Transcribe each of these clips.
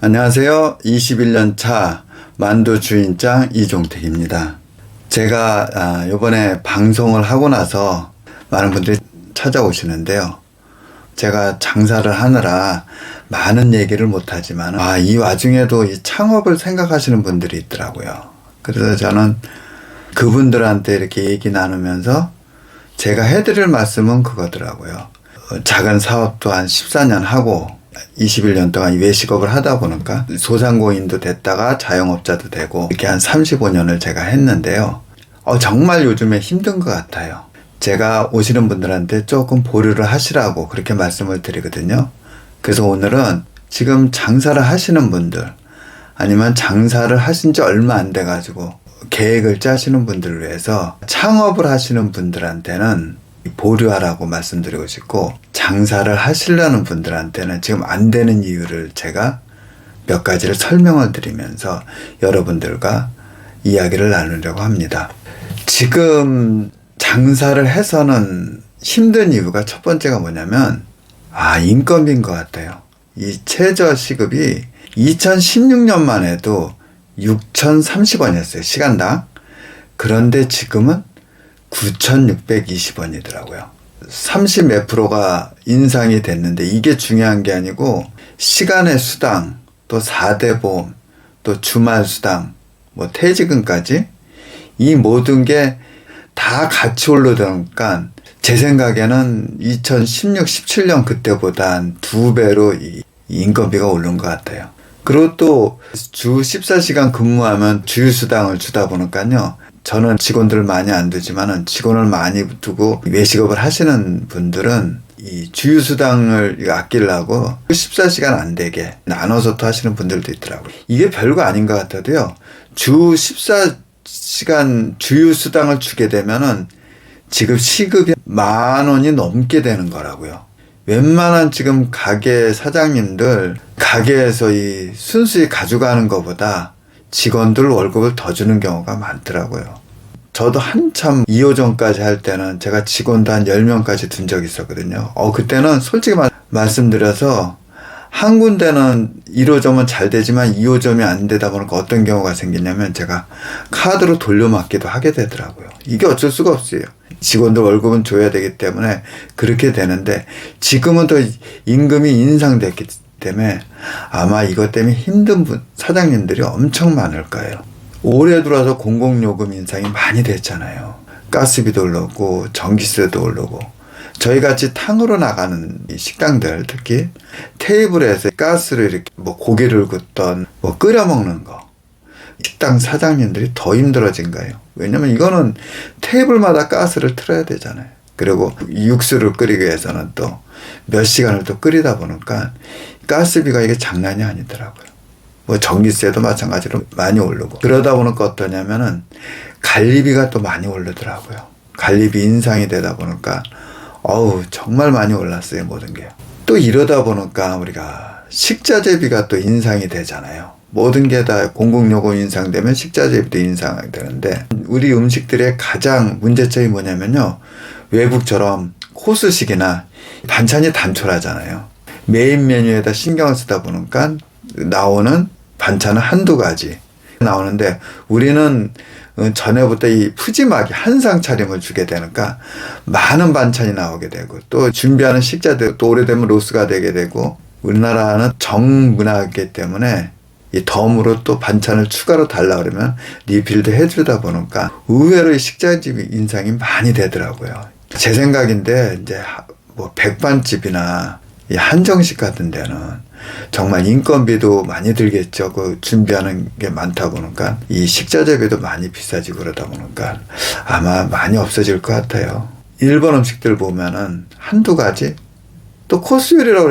안녕하세요. 21년 차 만두 주인장 이종택입니다. 제가 아, 이번에 방송을 하고 나서 많은 분들이 찾아오시는데요. 제가 장사를 하느라 많은 얘기를 못하지만 아, 이 와중에도 이 창업을 생각하시는 분들이 있더라고요. 그래서 저는 그분들한테 이렇게 얘기 나누면서 제가 해드릴 말씀은 그거더라고요. 어, 작은 사업도 한 14년 하고 21년 동안 외식업을 하다 보니까 소상공인도 됐다가 자영업자도 되고 이렇게 한 35년을 제가 했는데요. 어, 정말 요즘에 힘든 것 같아요. 제가 오시는 분들한테 조금 보류를 하시라고 그렇게 말씀을 드리거든요. 그래서 오늘은 지금 장사를 하시는 분들 아니면 장사를 하신 지 얼마 안 돼가지고 계획을 짜시는 분들을 위해서 창업을 하시는 분들한테는 보류하라고 말씀드리고 싶고 장사를 하시려는 분들한테는 지금 안 되는 이유를 제가 몇 가지를 설명을 드리면서 여러분들과 이야기를 나누려고 합니다. 지금 장사를 해서는 힘든 이유가 첫 번째가 뭐냐면 아 인건비인 것 같아요. 이 최저 시급이 2016년만 해도 6,030원이었어요 시간당. 그런데 지금은 9,620원이더라고요. 30 몇 프로가 인상이 됐는데 이게 중요한 게 아니고 시간의 수당, 또 4대 보험, 또 주말 수당, 뭐 퇴직금까지 이 모든 게 다 같이 오르니까 제 생각에는 2016, 17년 그때보다 한 두 배로 이 인건비가 오른 것 같아요. 그리고 또 주 14시간 근무하면 주휴수당을 주다 보니까요. 저는 직원들 많이 안 두지만은 직원을 많이 두고 외식업을 하시는 분들은 이 주휴수당을 아끼려고 14시간 안 되게 나눠서 또 하시는 분들도 있더라고요. 이게 별거 아닌 것 같아도요. 주 14시간 주휴수당을 주게 되면은 지금 시급이 만 원이 넘게 되는 거라고요. 웬만한 지금 가게 사장님들 가게에서 이 순수히 가져가는 것보다 직원들 월급을 더 주는 경우가 많더라고요. 저도 한참 2호점까지 할 때는 제가 직원도 한 10명까지 둔 적이 있었거든요. 어, 그때는 솔직히 말, 말씀드려서 한 군데는 1호점은 잘 되지만 2호점이 안 되다 보니까 어떤 경우가 생기냐면 제가 카드로 돌려막기도 하게 되더라고요. 이게 어쩔 수가 없어요. 직원들 월급은 줘야 되기 때문에 그렇게 되는데 지금은 또 임금이 인상됐기 때문에 아마 이것 때문에 힘든 분, 사장님들이 엄청 많을 거예요. 올해 들어와서 공공요금 인상이 많이 됐잖아요. 가스비도 오르고 전기세도 오르고 저희 같이 탕으로 나가는 식당들 특히 테이블에서 가스를 이렇게 뭐 고기를 굽던 뭐 끓여 먹는 거 식당 사장님들이 더 힘들어진 거예요. 왜냐면 이거는 테이블마다 가스를 틀어야 되잖아요. 그리고 육수를 끓이기 위해서는 또 몇 시간을 또 끓이다 보니까 가스비가 이게 장난이 아니더라고요. 뭐 전기세도 마찬가지로 많이 오르고 그러다 보니까 어떠냐면은 관리비가 또 많이 오르더라고요. 관리비 인상이 되다 보니까 어우 정말 많이 올랐어요 모든 게. 또 이러다 보니까 우리가 식자재비가 또 인상이 되잖아요. 모든 게 다 공공요금 인상되면 식자재비도 인상이 되는데 우리 음식들의 가장 문제점이 뭐냐면요. 외국처럼 코스식이나 반찬이 단촐하잖아요. 메인 메뉴에다 신경을 쓰다 보니까 나오는 반찬은 한두 가지 나오는데 우리는 전에부터 이 푸짐하게 한상 차림을 주게 되니까 많은 반찬이 나오게 되고 또 준비하는 식자들 또 오래되면 로스가 되게 되고 우리나라는 정문화이기 때문에 이 덤으로 또 반찬을 추가로 달라 그러면 리필도 해주다 보니까 의외로 이 식자집 인상이 많이 되더라고요. 제 생각인데 이제 뭐 백반집이나 이 한정식 같은 데는 정말 인건비도 많이 들겠죠. 그 준비하는 게 많다 보니까 이 식자재비도 많이 비싸지고 그러다 보니까 아마 많이 없어질 것 같아요. 일본 음식들 보면은 한두 가지 또 코스 요리라고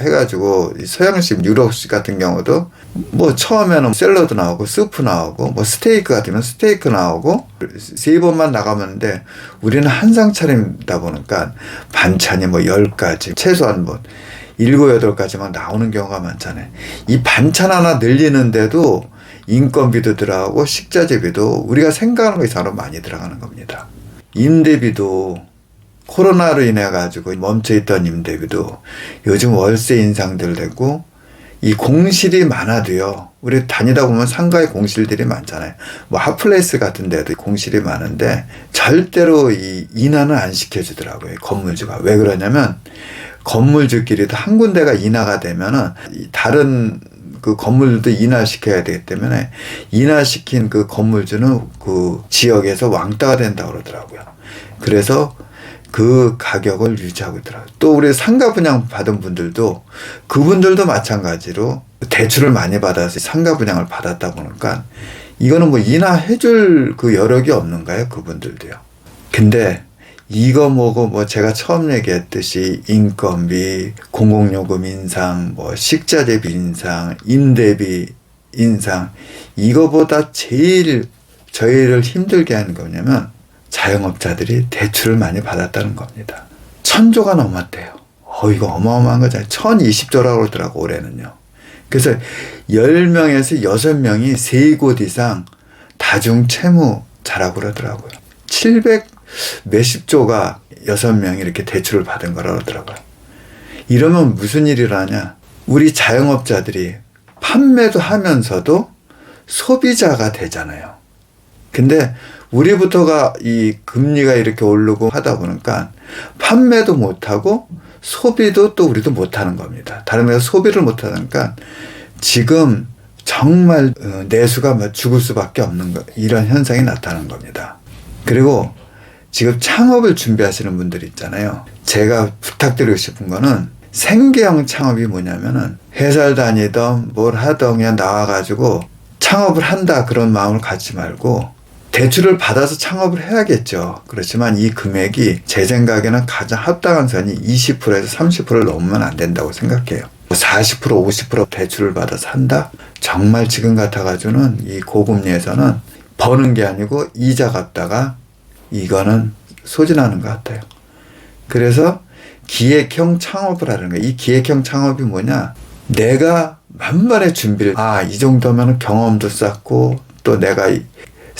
해가지고 서양식 유럽식 같은 경우도 뭐 처음에는 샐러드 나오고 스프 나오고 뭐 스테이크 같으면 스테이크 나오고 세 번만 나가면데 우리는 한 상 차림다 보니까 반찬이 뭐 열 가지 최소한 뭐 일곱 여덟 가지만 나오는 경우가 많잖아요. 이 반찬 하나 늘리는데도 인건비도 들어가고 식자재비도 우리가 생각하는 것 이상으로 많이 들어가는 겁니다. 임대비도 코로나로 인해 가지고 멈춰 있던 임대비도 요즘 월세 인상들 되고 이 공실이 많아도요. 우리 다니다 보면 상가에 공실들이 많잖아요. 뭐 핫플레이스 같은 데도 공실이 많은데 절대로 이 인하는 안 시켜주더라고요. 건물주가. 왜 그러냐면 건물주끼리도 한 군데가 인하가 되면은 이 다른 그 건물도 인하시켜야 되기 때문에 인하시킨 그 건물주는 그 지역에서 왕따가 된다고 그러더라고요. 그래서 그 가격을 유지하고 있더라고요. 또 우리 상가 분양 받은 분들도 그분들도 마찬가지로 대출을 많이 받아서 상가 분양을 받았다 보니까 이거는 뭐 인하해줄 그 여력이 없는가요? 그분들도요. 근데 이거 뭐고 뭐 제가 처음 얘기했듯이 인건비, 공공요금 인상, 뭐 식자재비 인상, 임대비 인상 이거보다 제일 저희를 힘들게 하는 거냐면 자영업자들이 대출을 많이 받았다는 겁니다. 천조가 넘었대요. 어, 이거 어마어마한 거잖아요. 1020조라고 그러더라고, 올해는요. 그래서 10명에서 6명이 세곳 이상 다중 채무자라고 그러더라고요. 700 몇십 조가 6명이 이렇게 대출을 받은 거라고 그러더라고요. 이러면 무슨 일이라냐? 우리 자영업자들이 판매도 하면서도 소비자가 되잖아요. 근데 우리부터가 이 금리가 이렇게 오르고 하다 보니까 판매도 못하고 소비도 또 우리도 못하는 겁니다. 다른 데가 소비를 못하니까 지금 정말 어, 내수가 뭐 죽을 수밖에 없는 거, 이런 현상이 나타나는 겁니다. 그리고 지금 창업을 준비하시는 분들 있잖아요. 제가 부탁드리고 싶은 거는 생계형 창업이 뭐냐면은 회사를 다니던 뭘 하던 그냥 나와가지고 창업을 한다 그런 마음을 갖지 말고 대출을 받아서 창업을 해야겠죠. 그렇지만 이 금액이 제 생각에는 가장 합당한 선이 20%에서 30%를 넘으면 안 된다고 생각해요. 40% 50% 대출을 받아서 한다? 정말 지금 같아가지고는 이 고금리에서는 버는 게 아니고 이자 갚다가 이거는 소진하는 것 같아요. 그래서 기획형 창업을 하는 거예요. 이 기획형 창업이 뭐냐? 내가 만반의 준비를, 아, 이 정도면 경험도 쌓고 또 내가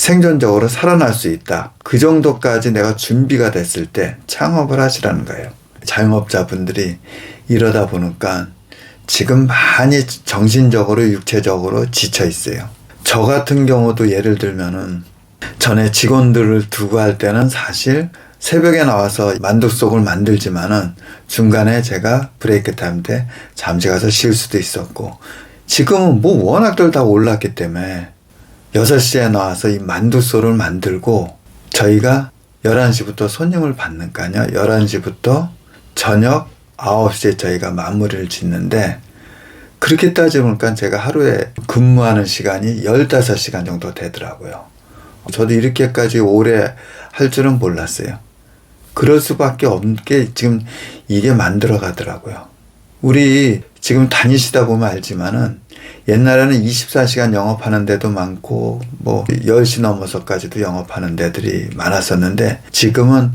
생존적으로 살아날 수 있다. 그 정도까지 내가 준비가 됐을 때 창업을 하시라는 거예요. 자영업자분들이 이러다 보니까 지금 많이 정신적으로 육체적으로 지쳐 있어요. 저 같은 경우도 예를 들면은 전에 직원들을 두고 할 때는 사실 새벽에 나와서 만두속을 만들지만은 중간에 제가 브레이크 타임 때 잠시 가서 쉴 수도 있었고 지금은 뭐 워낙들 다 올랐기 때문에 6시에 나와서 이 만두소를 만들고 저희가 11시부터 손님을 받는까요 11시부터 저녁 9시에 저희가 마무리를 짓는데 그렇게 따지보니까 제가 하루에 근무하는 시간이 15시간 정도 되더라고요. 저도 이렇게까지 오래 할 줄은 몰랐어요. 그럴 수밖에 없게 지금 이게 만들어 가더라고요. 우리 지금 다니시다 보면 알지만은 옛날에는 24시간 영업하는 데도 많고 뭐 10시 넘어서까지도 영업하는 데들이 많았었는데 지금은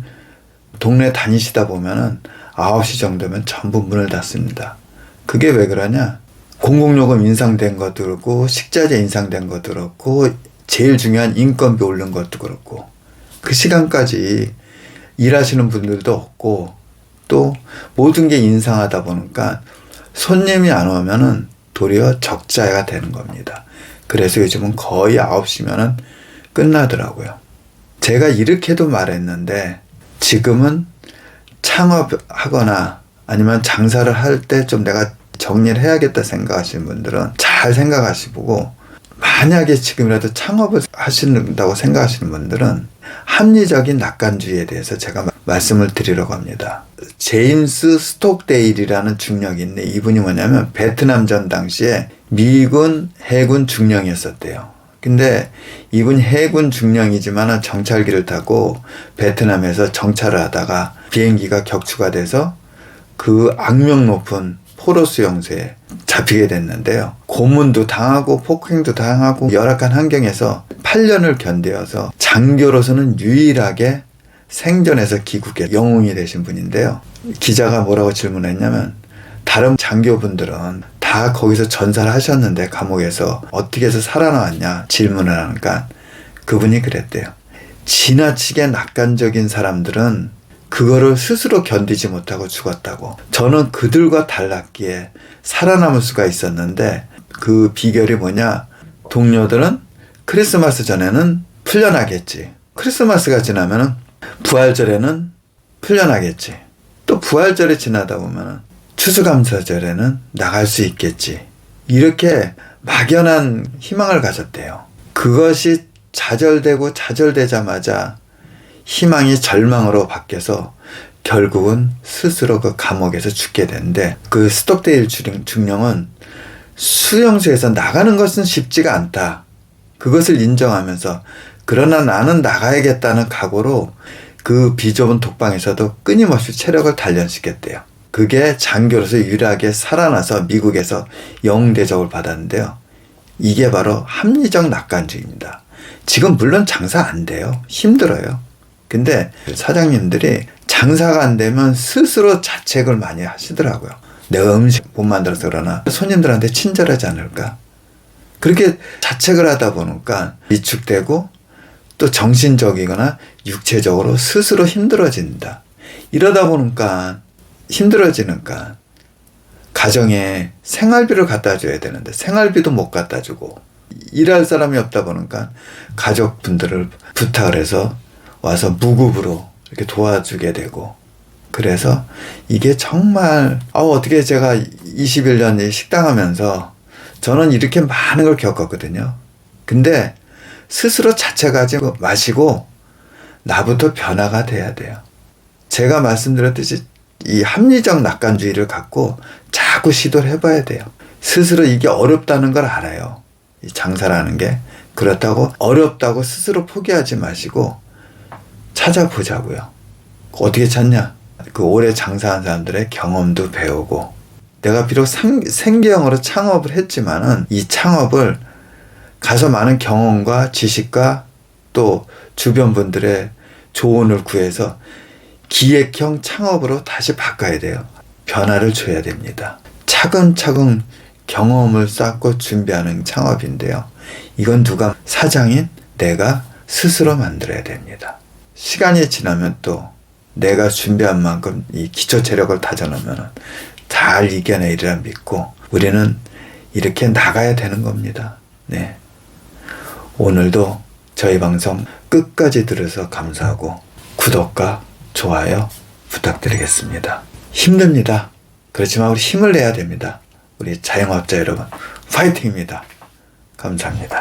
동네 다니시다 보면은 9시 정도면 전부 문을 닫습니다. 그게 왜 그러냐? 공공요금 인상된 것도 그렇고 식자재 인상된 것도 그렇고 제일 중요한 인건비 오른 것도 그렇고 그 시간까지 일하시는 분들도 없고 또 모든 게 인상하다 보니까 손님이 안 오면은 도리어 적자가 되는 겁니다. 그래서 요즘은 거의 9시면은 끝나더라고요. 제가 이렇게도 말했는데 지금은 창업하거나 아니면 장사를 할 때 좀 내가 정리를 해야겠다 생각하시는 분들은 잘 생각하시고 만약에 지금이라도 창업을 하신다고 생각하시는 분들은 합리적인 낙관주의에 대해서 제가 말씀을 드리려고 합니다. 제임스 스톡데일이라는 중령이 있네. 이분이 뭐냐면 베트남 전 당시에 미군 해군 중령이었었대요. 근데 이분 해군 중령이지만 정찰기를 타고 베트남에서 정찰을 하다가 비행기가 격추가 돼서 그 악명 높은 포로스 영세에 잡히게 됐는데요. 고문도 당하고 폭행도 당하고 열악한 환경에서 8년을 견뎌서 장교로서는 유일하게 생전에서 기국의 영웅이 되신 분인데요. 기자가 뭐라고 질문했냐면 다른 장교분들은 다 거기서 전사를 하셨는데 감옥에서 어떻게 해서 살아나왔냐 질문을 하니까 그분이 그랬대요. 지나치게 낙관적인 사람들은 그거를 스스로 견디지 못하고 죽었다고. 저는 그들과 달랐기에 살아남을 수가 있었는데 그 비결이 뭐냐? 동료들은 크리스마스 전에는 풀려나겠지. 크리스마스가 지나면은 부활절에는 풀려나겠지. 또 부활절이 지나다 보면은 추수감사절에는 나갈 수 있겠지. 이렇게 막연한 희망을 가졌대요. 그것이 좌절되고 좌절되자마자 희망이 절망으로 바뀌어서 결국은 스스로 그 감옥에서 죽게 되는데 그 스톡데일 중령- 중령은 수용소에서 나가는 것은 쉽지가 않다. 그것을 인정하면서 그러나 나는 나가야겠다는 각오로 그 비좁은 독방에서도 끊임없이 체력을 단련시켰대요. 그게 장교로서 유일하게 살아나서 미국에서 영웅 대접을 받았는데요. 이게 바로 합리적 낙관주의입니다. 지금 물론 장사 안 돼요. 힘들어요. 근데 사장님들이 장사가 안 되면 스스로 자책을 많이 하시더라고요. 내가 음식 못 만들어서 그러나 손님들한테 친절하지 않을까? 그렇게 자책을 하다 보니까 위축되고 또 정신적이거나 육체적으로 스스로 힘들어진다. 이러다 보니까 힘들어지니까 가정에 생활비를 갖다 줘야 되는데 생활비도 못 갖다 주고 일할 사람이 없다 보니까 가족분들을 부탁을 해서 와서 무급으로 이렇게 도와주게 되고 그래서 이게 정말 아 어떻게 제가 21년 식당 하면서 저는 이렇게 많은 걸 겪었거든요. 근데 스스로 자책하지 마시고 나부터 변화가 돼야 돼요. 제가 말씀드렸듯이 이 합리적 낙관주의를 갖고 자꾸 시도를 해봐야 돼요. 스스로 이게 어렵다는 걸 알아요. 이 장사라는 게. 그렇다고 어렵다고 스스로 포기하지 마시고 찾아보자고요. 어떻게 찾냐? 그 오래 장사한 사람들의 경험도 배우고 내가 비록 상, 생계형으로 창업을 했지만은 이 창업을 가서 많은 경험과 지식과 또 주변 분들의 조언을 구해서 기획형 창업으로 다시 바꿔야 돼요. 변화를 줘야 됩니다. 차근차근 경험을 쌓고 준비하는 창업인데요. 이건 누가 사장인 내가 스스로 만들어야 됩니다. 시간이 지나면 또 내가 준비한 만큼 이 기초 체력을 다져놓으면 잘 이겨내리라 믿고 우리는 이렇게 나가야 되는 겁니다. 네. 오늘도 저희 방송 끝까지 들어서 감사하고 구독과 좋아요 부탁드리겠습니다. 힘듭니다. 그렇지만 우리 힘을 내야 됩니다. 우리 자영업자 여러분, 파이팅입니다. 감사합니다.